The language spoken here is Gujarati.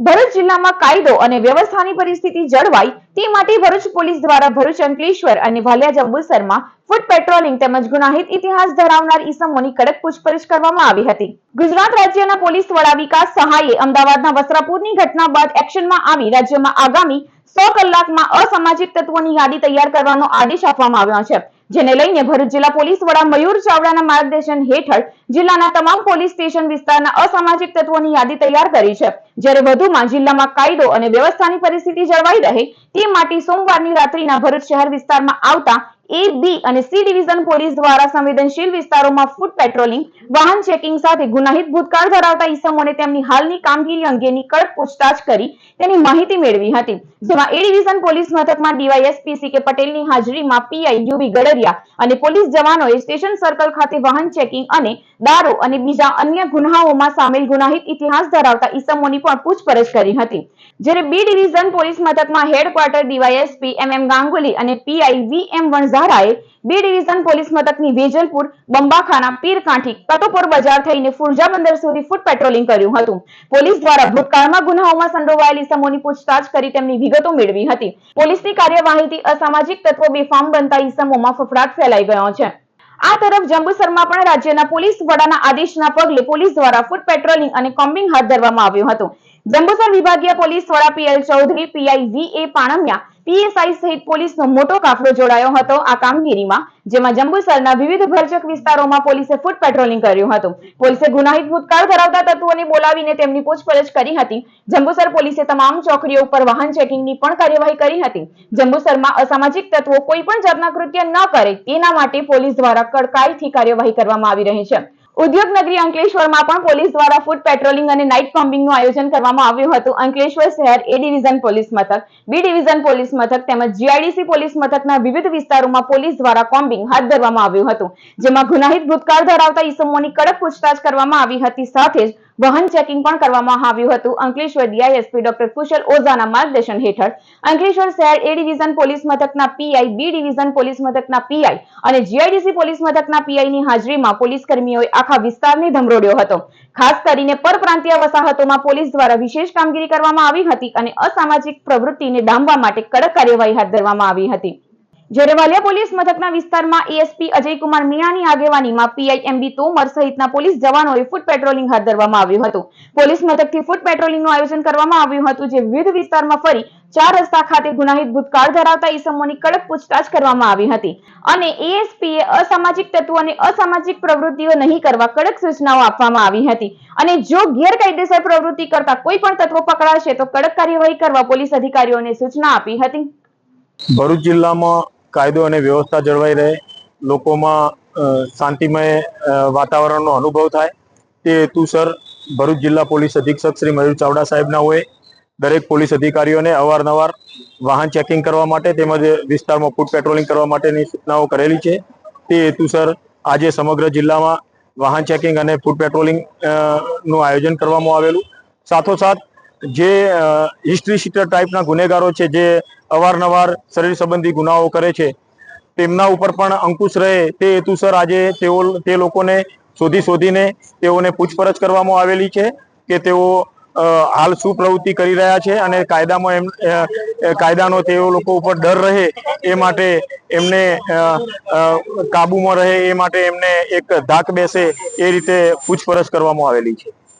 ભરૂચ જિલ્લામાં કાયદો અને વ્યવસ્થાની પરિસ્થિતિ જળવાય તે માટે ભરૂચ પોલીસ દ્વારા ભરૂચ અંકલેશ્વર અને વાલિયા જંબુસરમાં ફૂટ પેટ્રોલિંગ તેમજ ગુનાહિત ઇતિહાસ ધરાવનાર ઈસમોની કડક પૂછપરછ કરવામાં આવી હતી. ગુજરાત રાજ્યના પોલીસ વડા વિકાસ સહાયે અમદાવાદના વસ્ત્રાપુરની ઘટના બાદ એક્શનમાં આવી રાજ્યમાં આગામી સો કલાકમાં અસામાજિક તત્વોની યાદી તૈયાર કરવાનો આદેશ આપવામાં આવ્યો છે. જેને લઈને ભરૂચ જિલ્લા પોલીસ વડા મયુર ચાવડાના માર્ગદર્શન હેઠળ જિલ્લાના તમામ પોલીસ સ્ટેશન વિસ્તારના અસામાજિક તત્વોની યાદી તૈયાર કરી છે. જ્યારે વધુમાં જિલ્લામાં કાયદો અને વ્યવસ્થાની પરિસ્થિતિ જળવાઈ રહે, તે માટે સોમવારની રાત્રિના ભરૂચ શહેર વિસ્તારમાં આવતા એ બી અને સી ડિવિઝન પોલીસ દ્વારા સંવેદનશીલ વિસ્તારોમાં ફૂટ પેટ્રોલિંગ વાહન ચેકિંગ સાથે ગુનાહિત ભૂતકાળ ધરાવતા ઈસમોને તેમની હાલની કામગીરી અંગેની કડક પૂછતાછ કરી તેની માહિતી મેળવી હતી. જેમાં એ ડિવિઝન પોલીસ મથકમાં ડીવાયએસપી સી કે પટેલની હાજરીમાં પીઆઈ યુબી ગડરિયા અને પોલીસ જવાનોએ સ્ટેશન સર્કલ ખાતે વાહન ચેકિંગ અને દારૂ અને બીજા અન્ય ગુનાઓમાં સામેલ ગુનાહિત ઇતિહાસ ધરાવતા ઈસમોની પણ પૂછપરછ કરી હતી. જ્યારે બી ડિવિઝન પોલીસ મથકમાં headquarter DYSP M M Ganguly અને પીઆઈ વી એમ વણઝારાએ બી ડિવિઝન પોલીસ મથકની વેજલપુર, બંબાખાના, પીરકાંઠી કતોપુર બજાર થઈને ફુરજા બંદર સુધી ફૂટ પેટ્રોલિંગ કર્યું હતું. પોલીસ દ્વારા ભૂતકાળમાં ગુનાઓમાં સંડોવાયેલી ઈસમોની પૂછતાછ કરી તેમની વિગતો મેળવી હતી. પોલીસની કાર્યવાહીથી અસામાજિક તત્વો બેફામ બનતા ઈસમોમાં ફફડાટ ફેલાઈ ગયો છે. આ તરફ જંબુસરમાં પણ રાજ્યના પોલીસ વડાના આદેશના પગલે પોલીસ દ્વારા ફૂટ પેટ્રોલિંગ અને કોમ્બિંગ હાથ ધરવામાં આવ્યું હતું. જંબુસર વિભાગીય પોલીસ વડા PL Chaudhary PI V A Panmiya PSI સહિત પોલીસનો મોટો કાફલો જોડાયો હતો આ કામગીરીમાં, જેમાં જંબુસરના વિવિધ ભરચક વિસ્તારોમાં પોલીસે ફૂટ પેટ્રોલિંગ કર્યું હતું. પોલીસે ગુનાહિત ભૂતકાળ ધરાવતા તત્વોને બોલાવીને તેમની પૂછપરછ કરી હતી. જંબુસર પોલીસે તમામ ચોકડીઓ ઉપર વાહન ચેકિંગની પણ કાર્યવાહી કરી હતી. જંબુસરમાં અસામાજિક તત્વો કોઈ પણ જાતના કૃત્ય ન કરે, તેના માટે પોલીસ દ્વારા કડકાઈથી કાર્યવાહી કરવામાં આવી રહી છે. ઉદ્યોગ નગરી અંકલેશ્વરમાં પણ પોલીસ દ્વારા ફૂટ પેટ્રોલિંગ અને નાઇટ કોમ્બિંગનું આયોજન કરવામાં આવ્યું હતું. અંકલેશ્વર શહેર એ ડિવિઝન પોલીસ મથક, બી ડિવિઝન પોલીસ મથક તેમજ જીઆઈડીસી પોલીસ મથકના વિવિધ વિસ્તારોમાં પોલીસ દ્વારા કોમ્બિંગ હાથ ધરવામાં આવ્યું હતું. જેમાં ગુનાહિત ભૂતકાળ ધરાવતા ઈસમોની કડક પૂછતાછ કરવામાં આવી હતી. સાથે જ વાહન ચેકિંગ પણ કરવામાં આવ્યું હતું. અંકલેશ્વર ડીઆઈએસપી ડોક્ટર કુશલ ઓઝાના માર્ગદર્શન હેઠળ અંકલેશ્વર શહેર એ ડિવિઝન પોલીસ મથકના પીઆઈ બી ડિવિઝન પોલીસ મથકના પીઆઈ અને જીઆઈડીસી પોલીસ મથકના પીઆઈની હાજરીમાં પોલીસ કર્મીઓએ આખા વિસ્તારને ધમરોડ્યો હતો. ખાસ કરીને પરપ્રાંતીય વસાહતોમાં પોલીસ દ્વારા વિશેષ કામગીરી કરવામાં આવી હતી અને અસામાજિક પ્રવૃત્તિને ડામવા માટે કડક કાર્યવાહી હાથ ધરવામાં આવી હતી. જ્યારે વાલિયા પોલીસ મથકના વિસ્તારમાં એએસપી અજયકુમાર મીણાની આગેવાનીમાં પીઆઈ તોમર સહિતના પોલીસ જવાનોએ ફૂટ પેટ્રોલિંગ હાથ ધરવામાં આવ્યું હતું. પોલીસ મથકથી ફૂટ પેટ્રોલિંગનું આયોજન કરવામાં આવ્યું હતું, જે વિવિધ વિસ્તારમાં ફરી ચાર રસ્તા ખાતે ગુનાહિત ભૂતકાળ ધરાવતા ઈસમોની કડક પૂછતાછ કરવામાં આવી હતી. અને એએસપીએ અસામાજિક તત્વો અને અસામાજિક પ્રવૃત્તિઓ નહીં કરવા કડક સૂચનાઓ આપવામાં આવી હતી. અને જો ગેરકાયદેસર પ્રવૃત્તિ કરતા કોઈ પણ તત્વો પકડાશે તો કડક કાર્યવાહી કરવા પોલીસ અધિકારીઓને સૂચના આપી હતી. ભરૂચ જિલ્લામાં કાયદો અને વ્યવસ્થા જળવાઈ રહે, લોકોમાં શાંતિમય વાતાવરણનો અનુભવ થાય. તે હેતુસર ભરૂચ જિલ્લા પોલીસ અધિક્ષક શ્રી મયુર ચાવડા સાહેબના હોય. દરેક પોલીસ અધિકારીઓને અવારનવાર વાહન ચેકિંગ કરવા માટે તેમજ વિસ્તારમાં ફૂટ પેટ્રોલિંગ કરવા માટેની સૂચનાઓ કરેલી છે. તે હેતુસર આજે સમગ્ર જિલ્લામાં વાહન ચેકિંગ અને ફૂટ પેટ્રોલિંગનું આયોજન કરવામાં આવેલું. સાથોસાથ જે હિસ્ટ્રી શીટર ટાઈપના ગુનેગારો છે, જે અવારનવાર શરીર સંબંધી ગુનાઓ કરે છે, તેમના ઉપર પણ અંકુશ રહે તે હેતુસર આજે તેઓ, તે લોકોને શોધી શોધીને તેઓને પૂછપરછ કરવામાં આવેલી છે કે તેઓ હાલ શું પ્રવૃત્તિ કરી રહ્યા છે અને કાયદામાં એમ કાયદાનો તેઓ લોકો ઉપર ડર રહે એ માટે એમને કાબુમાં રહે એ માટે એમને એક ધાક બેસે એ રીતે પૂછપરછ કરવામાં આવેલી છે.